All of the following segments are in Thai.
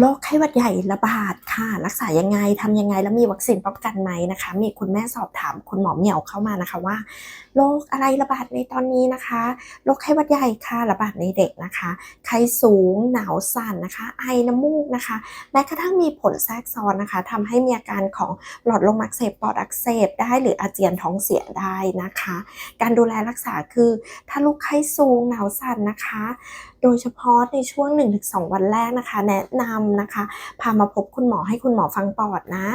โรคไข้หวัดใหญ่ระบาดค่ะ รักษายังไงทำยังไงแล้วมีวัคซีนป้องกันไหมนะคะ มีคุณแม่สอบถามคุณหมอเหมียวเข้ามานะคะว่าโรคอะไรระบาดในตอนนี้นะคะโรคไข้หวัดใหญ่ค่ะระบาดในเด็กนะคะไข้สูงหนาวสั่นนะคะ ไอน้ำมูกนะคะแม้กระทั่งมีผลแทรกซ้อนนะคะทำให้มีอาการของหลอดลมอักเสบปอดอักเสบได้หรืออาเจียนท้องเสียได้นะคะ การดูแลรักษาคือถ้าลูกไข้สูงหนาวสั่นนะคะ โดยเฉพาะในช่วง 1-2 วันแรกนะคะ แนะนำนะคะ พามาพบคุณหมอให้คุณหมอฟังปอดนะ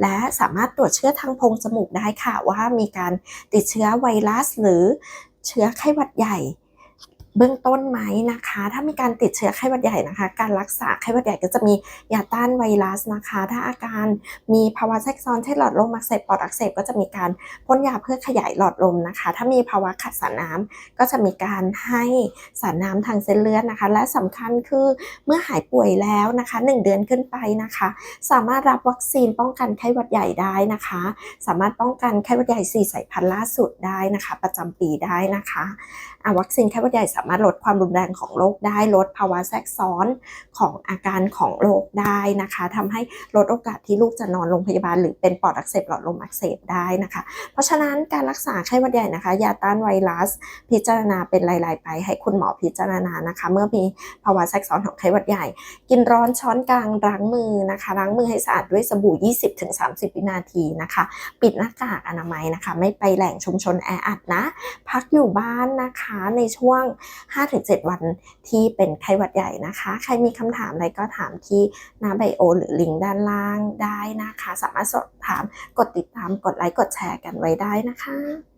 และสามารถตรวจเชื้อทางโพรงจมูกได้ค่ะ ว่ามีการติดเชื้อไวรัสหรือเชื้อไข้หวัดใหญ่ เบื้องต้นไหมนะคะ ถ้ามีการติดเชื้อไข้หวัดใหญ่นะคะ การรักษาไข้หวัดใหญ่ก็จะมียาต้านไวรัสนะคะ ถ้าอาการมีภาวะแทรกซ้อนเช่นหลอดลมอักเสบปอดอักเสบก็จะมีการพ่นยาเพื่อขยายหลอดลมนะคะ ถ้ามีภาวะขาดสารน้ำก็จะมีการให้สารน้ำทางเส้นเลือดนะคะ และสำคัญคือเมื่อหายป่วยแล้วนะคะ 1 เดือนขึ้นไปนะคะ สามารถรับวัคซีนป้องกันไข้หวัดใหญ่ได้นะคะ สามารถป้องกันไข้หวัดใหญ่4สายพันธุ์ล่าสุดได้นะคะ ประจำปีได้นะคะะวัคซีนไข้หวัดใหญ่สามารถลดความรุนแรงของโรคได้ลดภาวะแทรกซ้อนของอาการของโรคได้นะคะทำให้ลดโอกาสที่ลูกจะนอนโรงพยาบาล หรือเป็นปอดอักเสบหลอดลมอักเสบได้นะคะ เพราะฉะนั้นการรักษาไข้หวัดใหญ่นะคะ ยาต้านไวรัส พิจารณาเป็นรายๆไป ให้คุณหมอพิจารณานะคะ เมื่อมีภาวะแทรกซ้อนของไข้หวัดใหญ่ กินร้อนช้อนกลางล้างมือนะคะล้างมือให้สะอาดด้วยสบู่ 20-30 วินาทีนะคะ ปิดหน้ากากอนามัยนะคะ ไม่ไปแหล่งชุมชนแออัดนะ พักอยู่บ้านนะคะในช่วง5-7 วันที่เป็นไข้หวัดใหญ่นะคะ ใครมีคำถามอะไรก็ถามที่หน้าไบโอ หรือลิงก์ด้านล่างได้นะคะ สามารถสอบถามกดติดตามกดไลค์กดแชร์กันไว้ได้นะคะ